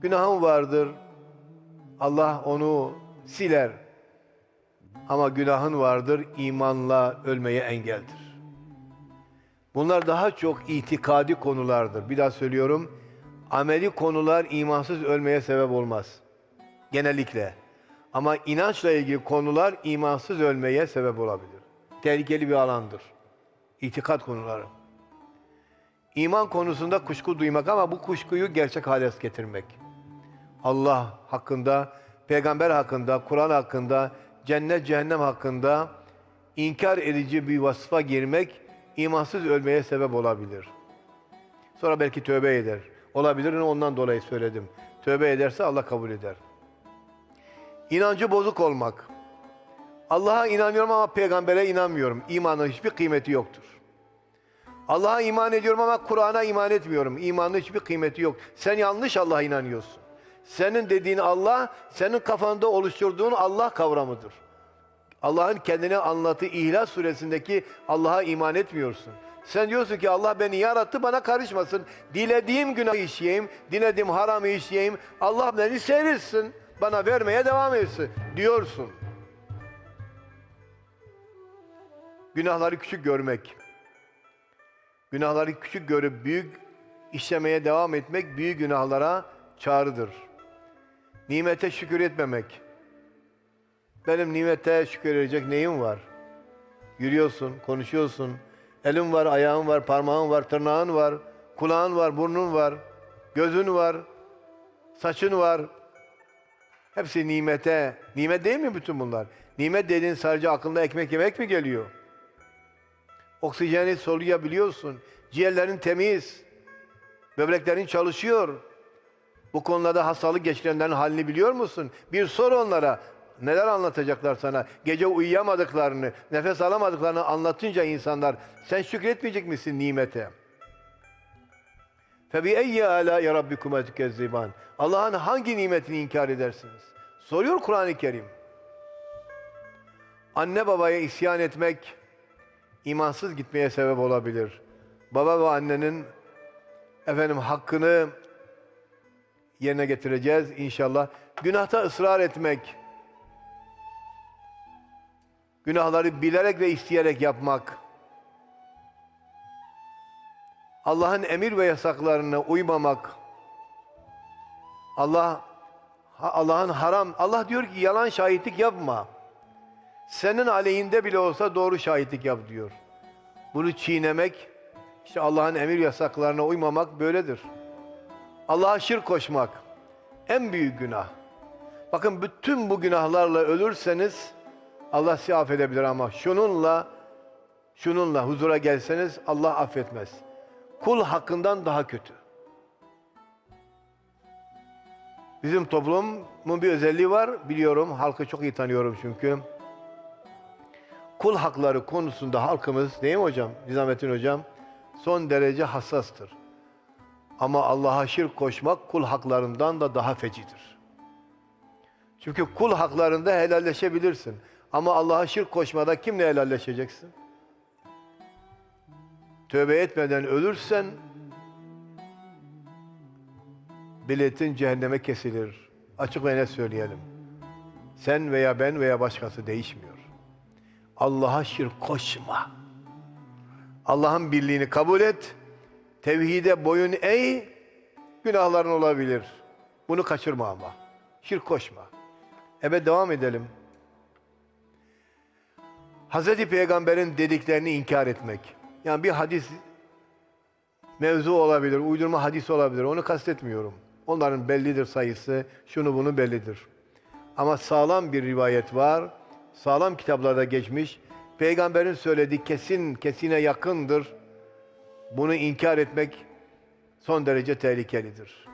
Günahın vardır. Allah onu siler. Ama günahın vardır, imanla ölmeye engeldir. Bunlar daha çok itikadi konulardır. Bir daha söylüyorum. Ameli konular imansız ölmeye sebep olmaz. Genellikle. Ama inançla ilgili konular imansız ölmeye sebep olabilir. Tehlikeli bir alandır. İtikat konuları. İman konusunda kuşku duymak ama bu kuşkuyu gerçek hale getirmek. Allah hakkında, peygamber hakkında, Kur'an hakkında, cennet cehennem hakkında inkar edici bir vasıfa girmek imansız ölmeye sebep olabilir. Sonra belki tövbe eder. Olabilir ondan dolayı söyledim. Tövbe ederse Allah kabul eder. İnancı bozuk olmak. Allah'a inanıyorum ama peygambere inanmıyorum. İmanın hiçbir kıymeti yoktur. Allah'a iman ediyorum ama Kur'an'a iman etmiyorum. İmanın hiçbir kıymeti yok. Sen yanlış Allah'a inanıyorsun. Senin dediğin Allah, senin kafanda oluşturduğun Allah kavramıdır. Allah'ın kendine anlattığı İhlas suresindeki Allah'a iman etmiyorsun. Sen diyorsun ki Allah beni yarattı bana karışmasın. Dilediğim günah işleyeyim, dilediğim haramı işleyeyim. Allah beni seyretsin, bana vermeye devam etsin diyorsun. Günahları küçük görmek. Günahları küçük görüp büyük işlemeye devam etmek büyük günahlara çağrıdır. Nimete şükür etmemek. Benim nimete şükür edecek neyim var? Yürüyorsun, konuşuyorsun. Elin var, ayağın var, parmağın var, tırnağın var, kulağın var, burnun var, gözün var, saçın var. Hepsi nimete. Nimet değil mi bütün bunlar? Nimet dediğin sadece aklına ekmek yemek mi geliyor? Oksijeni soluyabiliyorsun. Ciğerlerin temiz. Böbreklerin çalışıyor. Bu konularda hastalık geçirenlerin halini biliyor musun? Bir sor onlara. Neler anlatacaklar sana? Gece uyuyamadıklarını, nefes alamadıklarını anlatınca insanlar sen şükretmeyecek misin nimete? Febi eyyi ala ya rabbikuma tükezziban. Allah'ın hangi nimetini inkar edersiniz? Soruyor Kur'an-ı Kerim. Anne babaya isyan etmek imansız gitmeye sebep olabilir. Baba ve annenin efendim hakkını yerine getireceğiz inşallah. Günahta ısrar etmek, günahları bilerek ve isteyerek yapmak, Allah'ın emir ve yasaklarına uymamak, Allah Allah'ın haram, Allah diyor ki yalan şahitlik yapma. Senin aleyhinde bile olsa doğru şahitlik yap diyor. Bunu çiğnemek, işte Allah'ın emir yasaklarına uymamak böyledir. Allah'a şirk koşmak en büyük günah. Bakın bütün bu günahlarla ölürseniz Allah sizi affedebilir ama şununla şununla huzura gelseniz Allah affetmez. Kul hakkından daha kötü. Bizim toplumun bir özelliği var biliyorum. Halkı çok iyi tanıyorum çünkü. Kul hakları konusunda halkımız değil mi hocam? Nizamettin hocam son derece hassastır. Ama Allah'a şirk koşmak kul haklarından da daha fecidir. Çünkü kul haklarında helalleşebilirsin. Ama Allah'a şirk koşmada kimle helalleşeceksin? Tövbe etmeden ölürsen biletin cehenneme kesilir. Açık ve net söyleyelim. Sen veya ben veya başkası değişmiyor. Allah'a şirk koşma. Allah'ın birliğini kabul et. Tevhide boyun eğ. Günahların olabilir. Bunu kaçırma ama. Şirk koşma. Evet devam edelim. Hazreti Peygamber'in dediklerini inkar etmek. Yani bir hadis mevzu olabilir, uydurma hadis olabilir. Onu kastetmiyorum. Onların bellidir sayısı, şunu bunu bellidir. Ama sağlam bir rivayet var. Sağlam kitaplarda geçmiş. Peygamberin söylediği kesin, kesine yakındır. Bunu inkar etmek son derece tehlikelidir.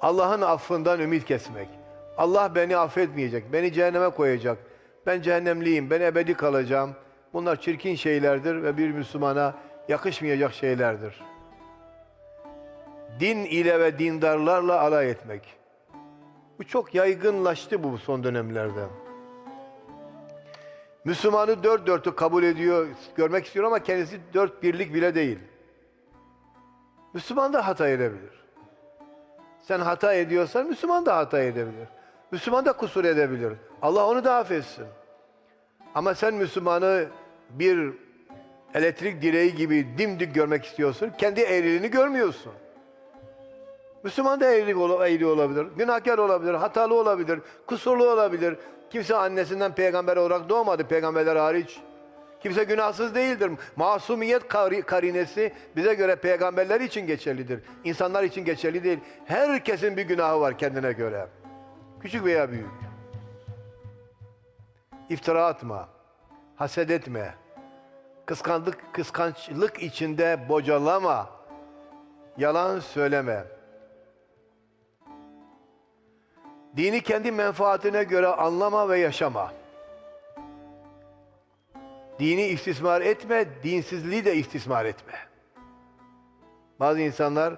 Allah'ın affından ümit kesmek. Allah beni affetmeyecek, beni cehenneme koyacak. Ben cehennemliyim, ben ebedi kalacağım. Bunlar çirkin şeylerdir ve bir Müslümana yakışmayacak şeylerdir. Din ile ve dindarlarla alay etmek. Bu çok yaygınlaştı bu son dönemlerde. Müslümanı dört dörtlük kabul ediyor, görmek istiyor ama kendisi dört birlik bile değil. Müslüman da hata edebilir. Sen hata ediyorsan Müslüman da hata edebilir. Müslüman da kusur edebilir. Allah onu da affetsin. Ama sen Müslümanı bir elektrik direği gibi dimdik görmek istiyorsun. Kendi eğriliğini görmüyorsun. Müslüman da eğri, ol- eğri olabilir, günahkar olabilir, hatalı olabilir, kusurlu olabilir. Kimse annesinden peygamber olarak doğmadı, peygamberler hariç. Kimse günahsız değildir. Masumiyet kari- karinesi bize göre peygamberler için geçerlidir. İnsanlar için geçerli değil. Herkesin bir günahı var kendine göre. Küçük veya büyük. İftira atma. Haset etme. Kıskandık, kıskançlık içinde bocalama. Yalan söyleme. Dini kendi menfaatine göre anlama ve yaşama. Dini istismar etme, dinsizliği de istismar etme. Bazı insanlar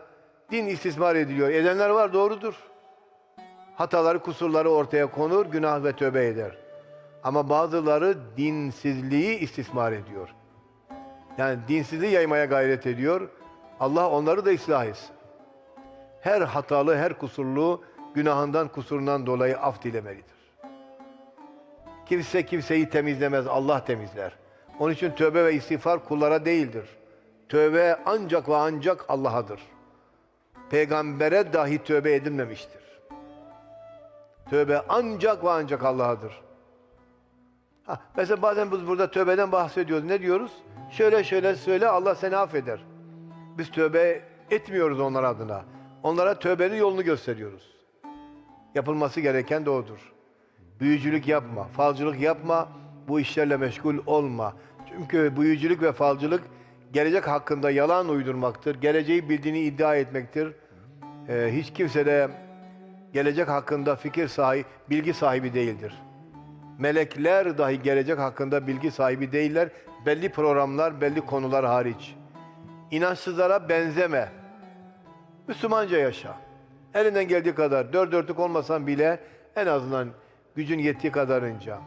din istismar ediliyor. Edenler var doğrudur. Hataları, kusurları ortaya konur, günah ve tövbe eder. Ama bazıları dinsizliği istismar ediyor. Yani dinsizliği yaymaya gayret ediyor. Allah onları da ıslah etsin. Her hatalı, her kusurlu günahından, kusurundan dolayı af dilemelidir. Kimse kimseyi temizlemez, Allah temizler. Onun için tövbe ve istiğfar kullara değildir. Tövbe ancak ve ancak Allah'adır. Peygambere dahi tövbe edilmemiştir. Tövbe ancak ve ancak Allah'adır. Ha, mesela bazen biz burada tövbeden bahsediyoruz. Ne diyoruz? Şöyle şöyle söyle Allah seni affeder. Biz tövbe etmiyoruz onlar adına. Onlara tövbenin yolunu gösteriyoruz. Yapılması gereken de odur. Büyücülük yapma, falcılık yapma, bu işlerle meşgul olma. Çünkü büyücülük ve falcılık gelecek hakkında yalan uydurmaktır. Geleceği bildiğini iddia etmektir. Ee, hiç kimse de gelecek hakkında fikir sahibi, bilgi sahibi değildir. Melekler dahi gelecek hakkında bilgi sahibi değiller. Belli programlar, belli konular hariç. İnançsızlara benzeme. Müslümanca yaşa. Elinden geldiği kadar, dört dörtlük olmasan bile en azından gücün yettiği kadarınca.